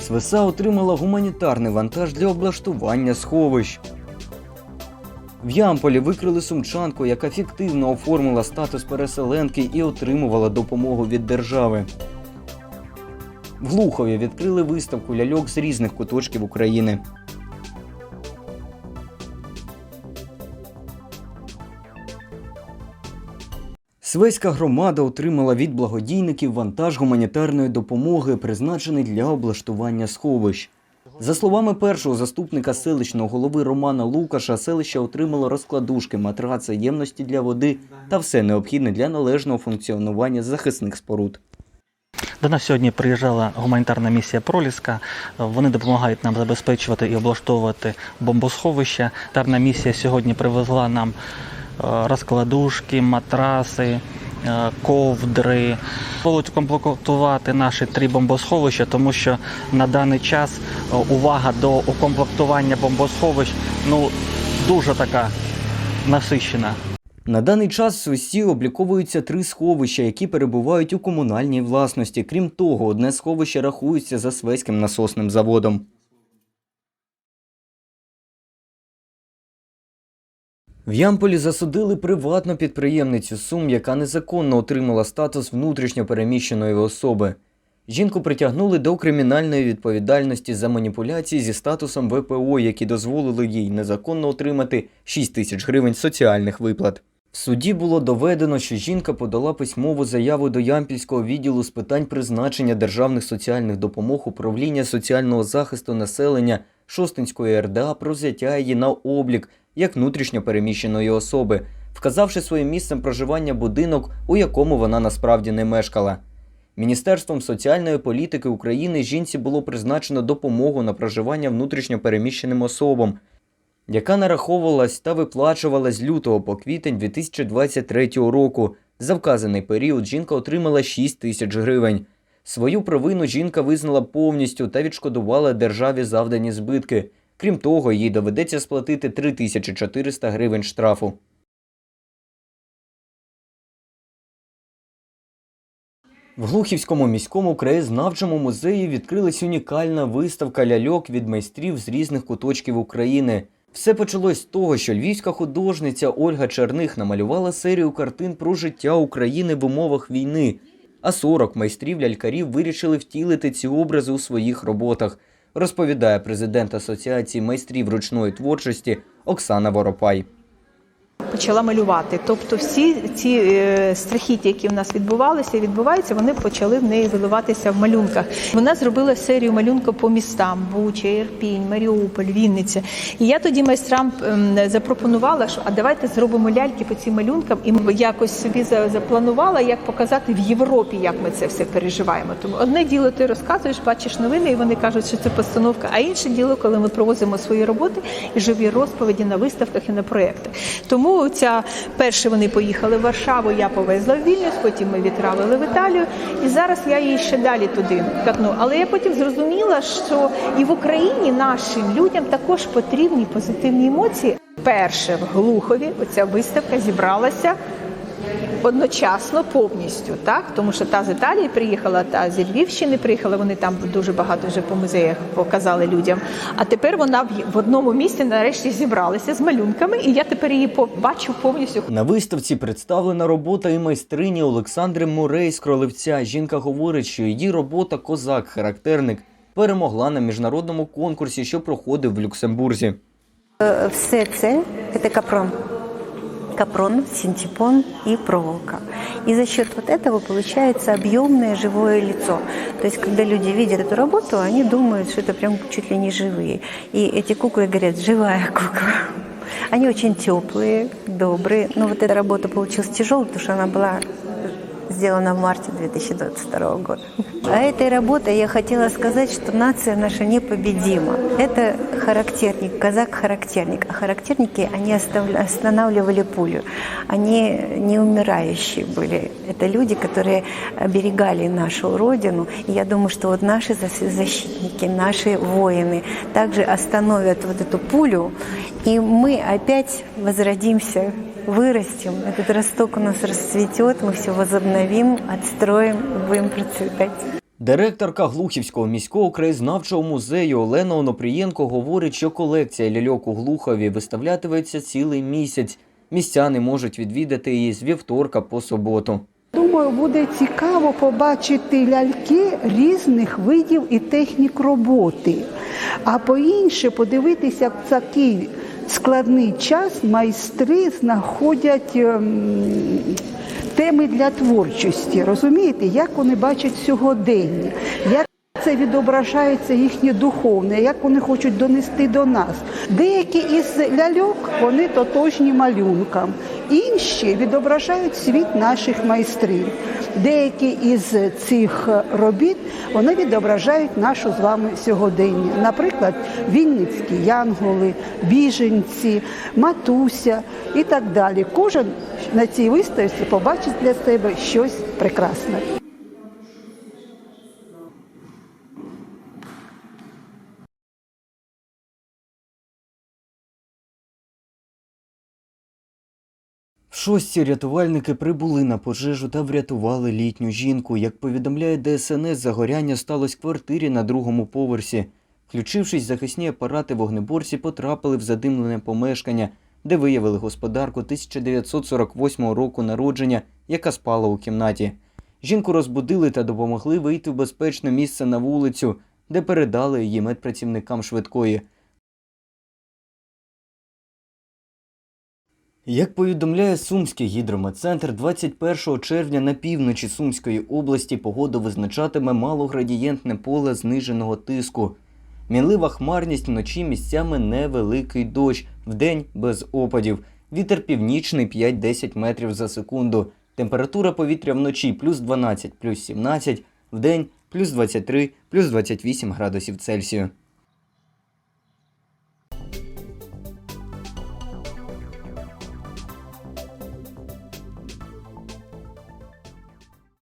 Свиса отримала гуманітарний вантаж для облаштування сховищ. В Ямполі викрили сумчанку, яка фіктивно оформила статус переселенки і отримувала допомогу від держави. В Глухові відкрили виставку ляльок з різних куточків України. Свеська громада отримала від благодійників вантаж гуманітарної допомоги, призначений для облаштування сховищ. За словами першого заступника селищного голови Романа Лукаша, селище отримало розкладушки, матраци, ємності для води та все необхідне для належного функціонування захисних споруд. До нас сьогодні приїжджала гуманітарна місія Проліска. Вони допомагають нам забезпечувати і облаштовувати бомбосховища. Тарна місія сьогодні привезла нам розкладушки, матраси, е, ковдри. Будуть комплектувати наші три бомбосховища, тому що на даний час е, увага до укомплектування бомбосховищ ну, дуже така насищена. На даний час в Свисті обліковуються три сховища, які перебувають у комунальній власності. Крім того, одне сховище рахується за Свеським насосним заводом. В Ямполі засудили приватну підприємницю Сум, яка незаконно отримала статус внутрішньо переміщеної особи. Жінку притягнули до кримінальної відповідальності за маніпуляції зі статусом ВПО, які дозволили їй незаконно отримати 6 тисяч гривень соціальних виплат. В суді було доведено, що жінка подала письмову заяву до Ямпільського відділу з питань призначення державних соціальних допомог управління соціального захисту населення Шостинської РДА про взяття її на облік як внутрішньо переміщеної особи, вказавши своїм місцем проживання будинок, у якому вона насправді не мешкала. Міністерством соціальної політики України жінці було призначено допомогу на проживання внутрішньо переміщеним особам, яка нараховувалась та виплачувалась з лютого по квітень 2023 року. За вказаний період жінка отримала 6 тисяч гривень. Свою провину жінка визнала повністю та відшкодувала державі завдані збитки. Крім того, їй доведеться сплатити 3400 гривень штрафу. В Глухівському міському краєзнавчому музеї відкрилась унікальна виставка ляльок від майстрів з різних куточків України. Все почалось з того, що львівська художниця Ольга Черних намалювала серію картин про життя України в умовах війни. А 40 майстрів-лялькарів вирішили втілити ці образи у своїх роботах, розповідає президент Асоціації майстрів ручної творчості Оксана Воропай. Почала малювати. Тобто всі ці е, страхіття, які в нас відбувалися і відбуваються, вони почали в неї виливатися в малюнках. Вона зробила серію малюнка по містам: Буча, Ірпінь, Маріуполь, Вінниця. І я тоді майстрам ем, запропонувала, що а давайте зробимо ляльки по цим малюнкам, і якось собі за- запланувала, як показати в Європі, як ми це все переживаємо. Тому одне діло ти розказуєш, бачиш новини, і вони кажуть, що це постановка. А інше діло, коли ми провозимо свої роботи і живі розповіді на виставках і на проєктах. Тому ця перше вони поїхали в Варшаву, я повезла в Вільнюс, потім ми відправили в Італію, і зараз я її ще далі туди катну. Але я потім зрозуміла, що і в Україні нашим людям також потрібні позитивні емоції. Перше в Глухові оця виставка зібралася одночасно повністю, так тому що та з Італії приїхала, та з Львівщини приїхала. Вони там дуже багато вже по музеях показали людям. А тепер вона в- одному місці нарешті зібралася з малюнками, і я тепер її по- бачу повністю. На виставці представлена робота і майстрині Олександри Мурей з Кролевця. Жінка говорить, що її робота козак, характерник, перемогла на міжнародному конкурсі, що проходив в Люксембурзі. Все це – это капрон. Капрон, синтепон и проволока. И за счет вот этого получается объемное живое лицо. То есть, когда люди видят эту работу, они думают, что это прям чуть ли не живые. И эти куклы говорят, живая кукла. Они очень теплые, добрые. Но вот эта работа получилась тяжелой, потому что она была сделана в марте 2022 года. А этой работой я хотела сказать, что нация наша непобедима. Это характерник, казак-характерник. А характерники, они останавливали пулю. Они не умирающие были. Это люди, которые оберегали нашу родину. И я думаю, что вот наши защитники, наши воины также остановят вот эту пулю, и мы опять возродимся вырастем, этот росток у нас расцветет, мы все возобновим, отстроим, будем процветать. Директорка Глухівського міського краєзнавчого музею Олена Онопрієнко говорить, що колекція ляльок у Глухові виставлятиметься цілий місяць. Містяни можуть відвідати її з вівторка по суботу. Думаю, буде цікаво побачити ляльки різних видів і технік роботи. А по-інше, подивитися, як в такий складний час майстри знаходять ем, теми для творчості. Розумієте, як вони бачать сьогодення, як це відображається їхнє духовне, як вони хочуть донести до нас. Деякі із ляльок вони тотожні малюнкам, інші відображають світ наших майстрів. Деякі із цих робіт вони відображають нашу з вами сьогодення. Наприклад, Вінницькі янголи, біженці, матуся і так далі. Кожен на цій виставці побачить для себе щось прекрасне. В шостій рятувальники прибули на пожежу та врятували літню жінку. Як повідомляє ДСНС, загоряння сталося в квартирі на другому поверсі. Включившись, захисні апарати вогнеборці потрапили в задимлене помешкання, де виявили господарку 1948 року народження, яка спала у кімнаті. Жінку розбудили та допомогли вийти в безпечне місце на вулицю, де передали її медпрацівникам швидкої. Як повідомляє Сумський гідрометцентр, 21 червня на півночі Сумської області погоду визначатиме малоградієнтне поле зниженого тиску. Мінлива хмарність вночі місцями невеликий дощ, вдень без опадів. Вітер північний 5-10 метрів за секунду. Температура повітря вночі плюс 12, плюс 17, вдень плюс 23, плюс 28 градусів Цельсію.